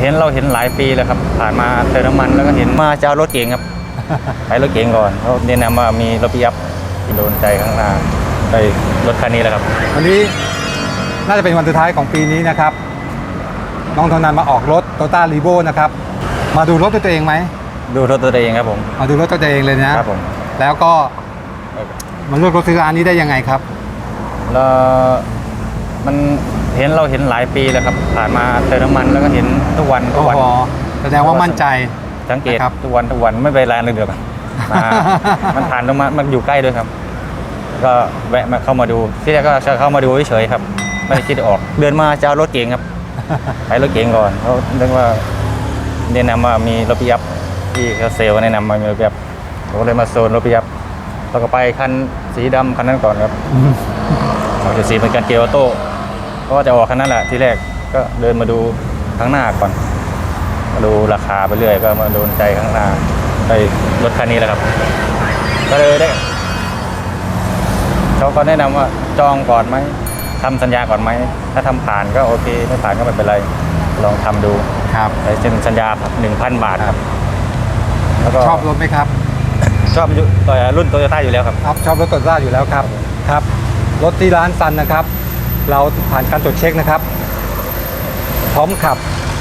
เห็นเราเห็นหลายปีแล้วครับ ผ่านมาเติมน้ำมันแล้วก็เห็นมาจะเอารถเก๋งครับ ไปรถเก๋งก่อนเขาแนะนำว่ามีรถปิยับที่โดนใจข้างหน้าไปรถคันนี้แหละครับ วันนี้น่าจะเป็นวันสุดท้ายของปีนี้นะครับ น้องธนันมาออกรถโตต้ารีโวนะครับ มาดูรถด้วยตัวเองไหมดูรถตัวเองครับผมมาดูรถตัวเองเลยนะครับผมแล้วก็มาเลือกรถซื้อร้านนี้ได้ยังไงครับ แล้ว มันเห็นเราเห็นหลายปีแล้วครับ ผ่านมาเติมน้ำมันแล้วก็เห็นทุกวันทุโอ้กวัน โหแสดงว่ามั่นใจ สังเกตนะครับ ทุกวันทุกวันไม่ไปร้านเลยเดียวกันมามันผ่านตรงมามันอยู่ใกล้ด้วยครับ ก็แวะมาเข้ามาดู ที่แรกก็จะเข้ามาดูเฉยๆครับ ไม่ได้คิดจะออก เดินมาจะเอารถเก๋งครับ ไปรถเก๋งก่อนเขาเรียกว่าแนะนำว่ามีรถปิยับที่เขาเซลล์แนะนำมามีรถปิยับผมก็เลยมาโซนรถปิยับแล้วก็ไปคันสีดำคันนั้นก่อนครับ เอาจะสีเป็นกันเกียร์ออโต้ ก็จะออกคันนั้นแหละที่แรกก็เดินมาดูข้างหน้าก่อนมาดูราคาไปเรื่อยก็มาโดนใจข้างหน้าไปรถคันนี้แหละครับ ก็เลยได้เขาก็แนะนำว่าจองก่อนไหมทำสัญญาก่อนไหม ถ้าทำผ่านก็โอเค ไม่ผ่านก็ไม่เป็นไร ลองทำดูครับไปเซ็นสัญญาหนึ่งพันบาทครับ แล้วก็ชอบรถไหมครับ ชอบยุตัวรุ่นโตโยต้าอยู่แล้วครับครับ ชอบรถโตโยต้าอยู่แล้วครับ ครับ รถที่ร้านซันนะครับ เราผ่านการตรวจเช็คนะครับ พร้อมขับ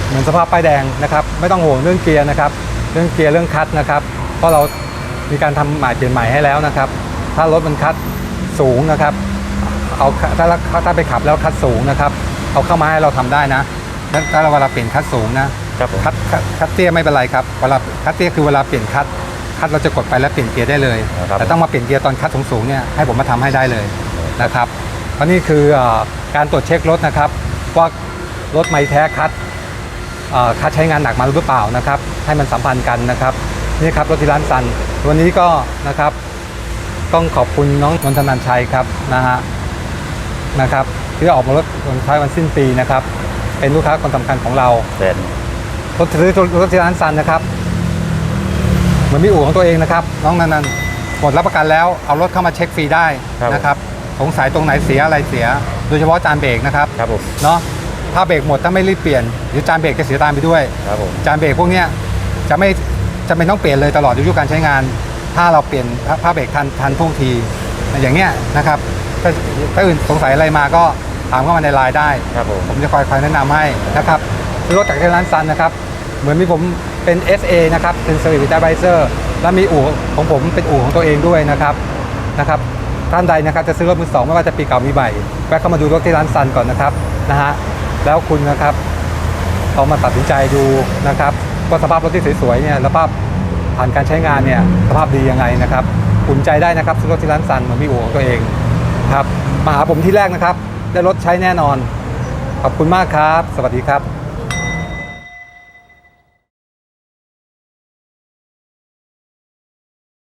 เหมือนสภาพป้ายแดงนะครับ ไม่ต้องห่วงเรื่องเกียร์นะครับ เรื่องเกียร์เรื่องคัดนะครับเพราะเรามีการทำใหม่เปลี่ยนใหม่ให้แล้วนะครับ ถ้ารถมันคัดสูงนะครับ เอาถ้าถ้าไปขับแล้วคัดสูงนะครับ เอาเข้ามาให้เราทำได้นะแล้วถ้าเราเวลาเปลี่ยนคัดสูงนะครับผมคัดคัดคัดเตี้ยไม่เป็นไรครับเวลาคัดเตี้ยคือเวลาเปลี่ยนคัดคัดเราจะกดไปแล้วเปลี่ยนเกียร์ได้เลยครับแต่ต้องมาเปลี่ยนเกียร์ตอนคัดสูงๆเนี่ยให้ผมมาทำให้ได้เลยนะครับ เพราะนี่คือเอ่อการตรวจเช็ครถนะครับว่ารถไม่แท้คัดเอ่อคัดใช้งานหนักมาหรือเปล่านะครับ ให้มันสัมพันธ์กันนะครับนี่ครับรถที่ร้านซันวันนี้ก็นะครับต้องขอบคุณน้องนนทนันชัยครับนะฮะนะครับที่ออกมารถวันท้ายวันสิ้นปีนะครับ เป็นลูกค้าคนสำคัญของเราเสร็จรถซื้อรถที่ร้านซันนะครับเหมือนมีอู่ของตัวเองนะครับ น้องนันนันหมดรับประกันแล้วเอารถเข้ามาเช็คฟรีได้นะครับ สงสัยตรงไหนเสียอะไรเสีย โดยเฉพาะจานเบรกนะครับครับผมเนาะถ้าเบรกหมดถ้าไม่รีบเปลี่ยนเดี๋ยวจานเบรกจะเสียตามไปด้วย ครับผมจานเบรกพวกเนี้ยจะไม่จะไม่ต้องเปลี่ยนเลยตลอดอายุการใช้งาน ถ้าเราเปลี่ยนผ้าเบรกทันทันท่วงทีอย่างเงี้ยนะครับถ้าถ้าอื่นสงสัยอะไรมาก็ถามเข้ามาในไลน์ได้ ครับผมผมจะคอยคอยแนะนำให้นะครับซื้อรถจากที่ร้านซันนะครับ เหมือนมีผมเป็น SA นะครับเป็น Service Advisor และมีอู่ของผมเป็นอู่ของตัวเองด้วยนะครับนะครับ ท่านใดนะครับจะซื้อรถมือสองไม่ว่าจะปีเก่ามีใหม่แวะเข้ามาดูรถที่ร้านซันก่อนนะครับนะฮะแล้วคุณนะครับลองมาตัดสินใจดูนะครับว่าสภาพรถที่สวยๆเนี่ยสภาพผ่านการใช้งานเนี่ยสภาพดียังไงนะครับอุ่นใจได้นะครับซื้อรถที่ร้านซันเหมือนมีอู่ของตัวเองครับมาหาผมที่แรกนะครับ ได้รถใช้แน่นอน ขอบคุณมากครับ สวัสดีครับ